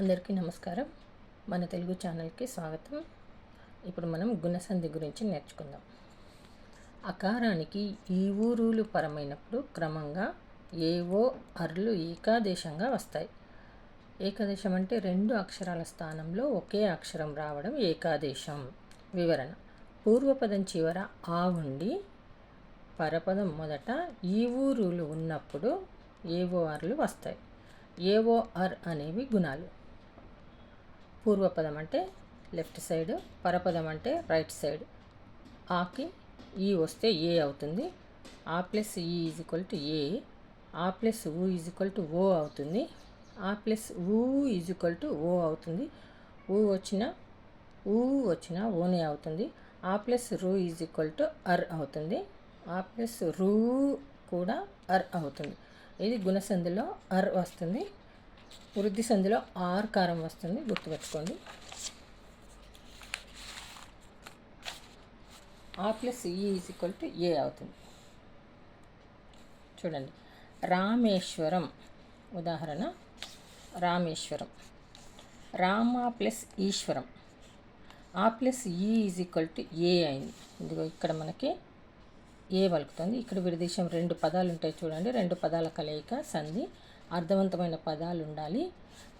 అందరికీ నమస్కారం. మన తెలుగు ఛానల్కి స్వాగతం. ఇప్పుడు మనం గుణసంధి గురించి నేర్చుకుందాం. అకారానికి ఈ ఊరులు పరమైనప్పుడు క్రమంగా ఏవో అర్లు ఏకాదేశంగా వస్తాయి. ఏకాదేశం అంటే రెండు అక్షరాల స్థానంలో ఒకే అక్షరం రావడం ఏకాదేశం. వివరణ. పూర్వపదం చివర ఆ ఉండి పరపదం మొదట ఈ ఊరులు ఉన్నప్పుడు ఏవో అర్లు వస్తాయి. ఏవో అర్ అనేవి గుణాలు. పూర్వపదం అంటే లెఫ్ట్ సైడ్ పరపదం అంటే రైట్ సైడ్. ఆకి ఈ వస్తే ఏ అవుతుంది? ఆ ప్లస్ ఈ ఈజ్ ఈక్వల్ టు ఏ ఆ ప్లస్ ఊ ఈజ్ ఈక్వల్ టు ఓ అవుతుంది. ఆ ప్లస్ ఊ ఈజ్ ఈక్వల్ టు ఓ అవుతుంది. ఊ వచ్చిన ఊ వచ్చిన ఓనే అవుతుంది. ఆ ప్లస్ రూ ఈజ్ ఈక్వల్ టు అర్ అవుతుంది. ఆ ప్లస్ రూ కూడా అర్ అవుతుంది. ఇది గుణసంధిలో అర్ వస్తుంది. వృద్ధి సంధిలో ఆర్ కారం వస్తుంది. గుర్తుపెట్టుకోండి. ఆ ప్లస్ ఈ ఈజ్ ఈక్వల్ టు ఏ అవుతుంది. చూడండి. రామేశ్వరం. ఉదాహరణ రామేశ్వరం. రామ ప్లస్ ఈశ్వరం. ఆ ప్లస్ ఈ ఈజ్ ఈక్వల్ టు ఏ అయింది. ఇదిగో ఇక్కడ మనకి ఏ వలుకుతుంది? ఇక్కడ విడదీశం. రెండు పదాలు ఉంటాయి చూడండి. రెండు పదాల కలయిక సంధి అర్థవంతమైన పదాలు ఉండాలి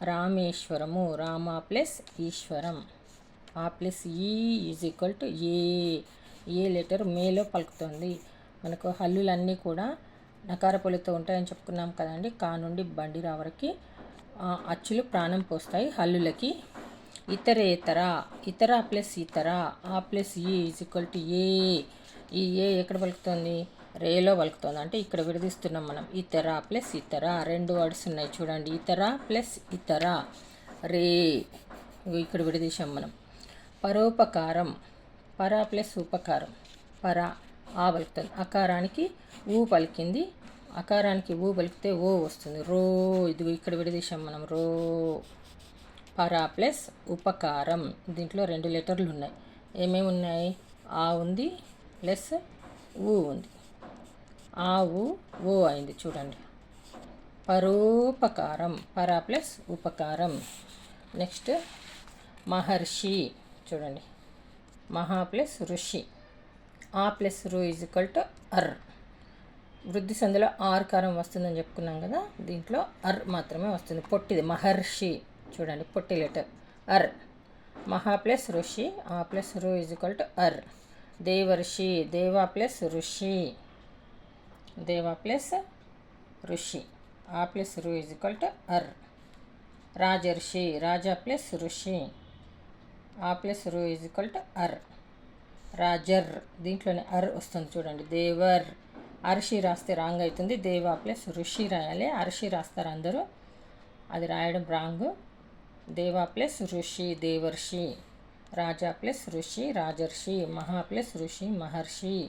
రామేశ్వరము రామ ప్లస్ ఈశ్వరం. ఆ ప్లస్ ఈ is equal to A. A letter మేలో పలుకుతుంది. మనకు హల్లులన్నీ కూడా నకార పొలితో ఉంటాయని చెప్పుకున్నాం కదండి. కా నుండి బండి రావరికి అచ్చులు ప్రాణం పోస్తాయి హల్లులకి. ఇతరేతర ఇతర ప్లస్ ఇతర ఆ ప్లస్ ఈ ఈజ్ ఈక్వల్ టు ఏ. ఈ ఏ ఎక్కడ పలుకుతుంది? రేలో వలుకుతుంది. అంటే ఇక్కడ విడదీస్తున్నాం మనం. ఇతర ప్లస్ ఇతర. రెండు వర్డ్స్ ఉన్నాయి చూడండి. ఇతర ప్లస్ ఇతర. రే. ఇక్కడ విడదీసాం మనం. పరోపకారం. పర ప్లస్ ఉపకారం. పర. ఆ పలుకుతుంది అకారానికి ఊ పలికింది. అకారానికి ఊ పలికితే ఓ వస్తుంది. రో. ఇది ఇక్కడ విడదీసాం మనం. రో. పర ప్లస్ ఉపకారం. దీంట్లో రెండు లెటర్లు ఉన్నాయి. ఏమేమి ఉన్నాయి? ఆ ఉంది ప్లస్ ఊ ఉంది. ఆవు ఓ అయింది చూడండి. పరోపకారం పరా ప్లస్ ఉపకారం. నెక్స్ట్ మహర్షి చూడండి. మహా ప్లస్ ఋషి. ఆ ప్లస్ రు ఈజ్ ఈక్వల్ టు అర్. వృద్ధి సంధిలో ఆర్ కారం వస్తుందని చెప్పుకున్నాం కదా దీంట్లో అర్ మాత్రమే వస్తుంది. పొట్టిది మహర్షి. చూడండి పొట్టి లెటర్. అర్. మహా ప్లస్ ఋషి ఆ ప్లస్ రు ఈజ్ ఈక్వల్ టు అర్. దేవర్షి దేవా ప్లస్ ఋషి. దేవా ప్లస్ ఋషి. ఆ ప్లస్ రు is equal to R. Rajarshi Raja plus ఋషి. ఆ ప్లస్ రు ఈజ్ ఈక్వల్ టు అర్. రాజర్ దీంట్లోనే అర్ వస్తుంది చూడండి. దేవర్. అర్షి రాస్తే రాంగ్ అవుతుంది. దేవా ప్లస్ ఋషి రాయాలి. అర్షి రాస్తారు అందరూ. అది రాయడం రాంగ్. దేవా ప్లస్ ఋషి దేవర్షి. రాజా ప్లస్ ఋషి రాజర్షి. మహా ప్లస్ ఋషి మహర్షి.